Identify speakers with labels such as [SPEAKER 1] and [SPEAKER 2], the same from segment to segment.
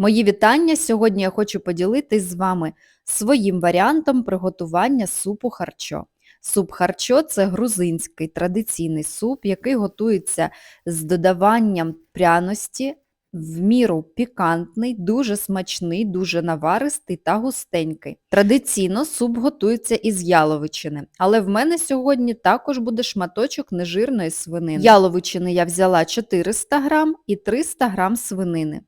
[SPEAKER 1] Мої вітання! Сьогодні я хочу поділитись з вами своїм варіантом приготування супу харчо. Суп харчо це грузинський традиційний суп, який готується з додаванням пряності, в міру пікантний, дуже смачний, дуже наваристий та густенький. Традиційно суп готується із яловичини, але в мене сьогодні також буде шматочок нежирної свинини. Яловичини я взяла 400 грам і 300 грам свинини.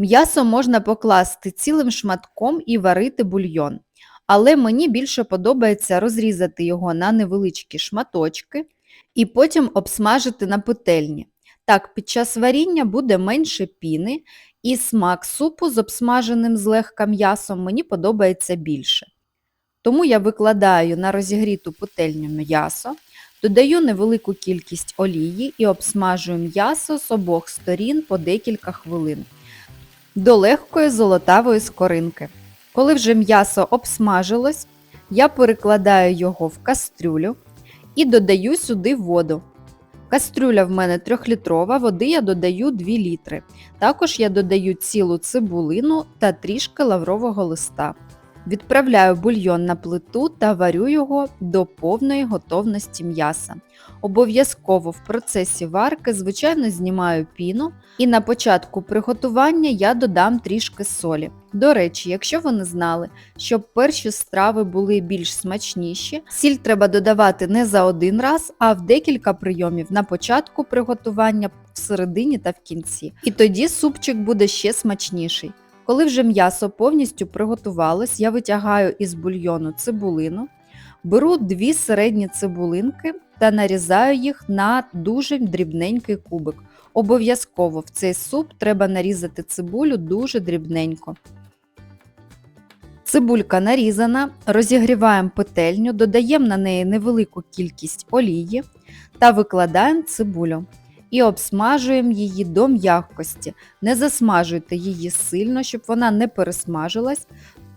[SPEAKER 1] М'ясо можна покласти цілим шматком і варити бульйон. Але мені більше подобається розрізати його на невеличкі шматочки і потім обсмажити на петельні. Так, під час варіння буде менше піни і смак супу з обсмаженим злегка м'ясом мені подобається більше. Тому я викладаю на розігріту петельню м'ясо, додаю невелику кількість олії і обсмажую м'ясо з обох сторін по декілька хвилин до легкої золотавої скоринки. Коли вже м'ясо обсмажилось, я перекладаю його в кастрюлю і додаю сюди воду. Кастрюля в мене 3-літрова, води я додаю 2 літри. Також я додаю цілу цибулину та трішки лаврового листа. Відправляю бульйон на плиту та варю його до повної готовності м'яса. Обов'язково в процесі варки, звичайно, знімаю піну і на початку приготування я додам трішки солі. До речі, якщо ви не знали, щоб перші страви були більш смачніші, сіль треба додавати не за один раз, а в декілька прийомів на початку приготування, в середині та в кінці. І тоді супчик буде ще смачніший. Коли вже м'ясо повністю приготувалось, я витягаю із бульйону цибулину, беру дві середні цибулинки та нарізаю їх на дуже дрібненький кубик. Обов'язково в цей суп треба нарізати цибулю дуже дрібненько. Цибулька нарізана, розігріваємо петельню, додаємо на неї невелику кількість олії та викладаємо цибулю і обсмажуємо її до м'якості. Не засмажуйте її сильно, щоб вона не пересмажилась.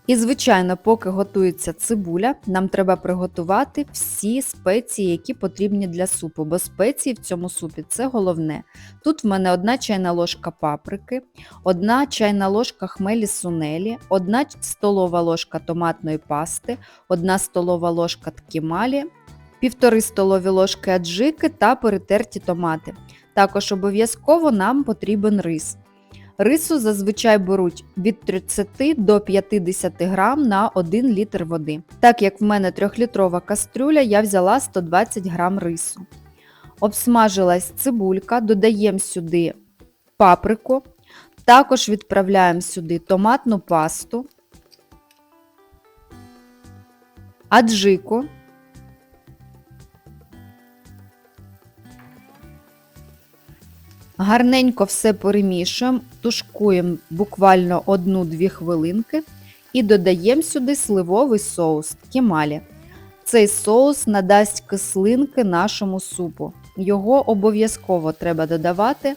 [SPEAKER 1] І, звичайно, поки готується цибуля, нам треба приготувати всі спеції, які потрібні для супу, бо спеції в цьому супі це головне. Тут в мене одна чайна ложка паприки, одна чайна ложка хмелі сунелі, одна столова ложка томатної пасти, одна столова ложка ткімалі, півтори столові ложки аджики та перетерті томати. Також обов'язково нам потрібен рис. Рису зазвичай беруть від 30 до 50 грам на 1 літр води. Так як в мене 3-літрова кастрюля, я взяла 120 грам рису. Обсмажилась цибулька, додаємо сюди паприку, також відправляємо сюди томатну пасту, аджику. Гарненько все перемішуємо, тушкуємо буквально 1-2 хвилинки і додаємо сюди сливовий соус кемалі. Цей соус надасть кислинки нашому супу. Його обов'язково треба додавати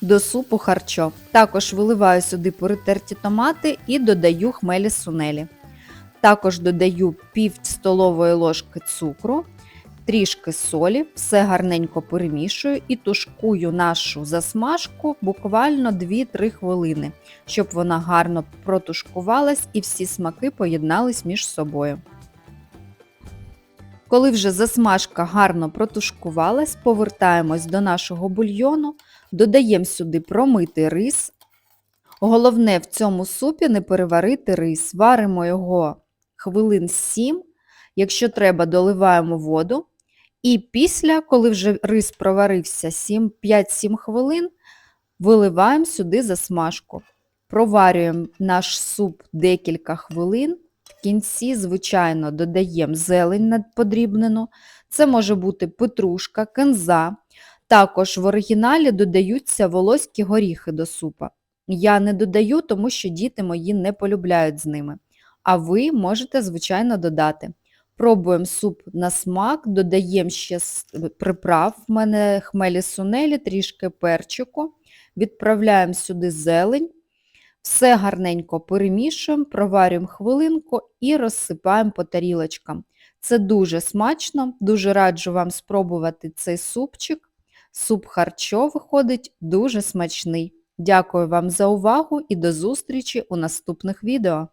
[SPEAKER 1] до супу харчо. Також виливаю сюди перетерті томати і додаю хмелі сунелі. Також додаю пів столової ложки цукру трішки солі, все гарненько перемішую і тушкую нашу засмажку буквально 2-3 хвилини, щоб вона гарно протушкувалась і всі смаки поєднались між собою. Коли вже засмажка гарно протушкувалась, повертаємось до нашого бульйону, додаємо сюди промитий рис. Головне в цьому супі не переварити рис, варимо його хвилин 7, якщо треба, доливаємо воду. І після, коли вже рис проварився 5-7 хвилин, виливаємо сюди засмажку. Проварюємо наш суп декілька хвилин. В кінці, звичайно, додаємо зелень подрібнену. Це може бути петрушка, кинза. Також в оригіналі додаються волоські горіхи до супа. Я не додаю, тому що діти мої не полюбляють з ними. А ви можете, звичайно, додати. Пробуємо суп на смак, додаємо ще приправ, в мене хмелі сунелі, трішки перчику, відправляємо сюди зелень, все гарненько перемішуємо, проварюємо хвилинку і розсипаємо по тарілочкам. Це дуже смачно, дуже раджу вам спробувати цей супчик. Суп харчо виходить дуже смачний. Дякую вам за увагу і до зустрічі у наступних відео.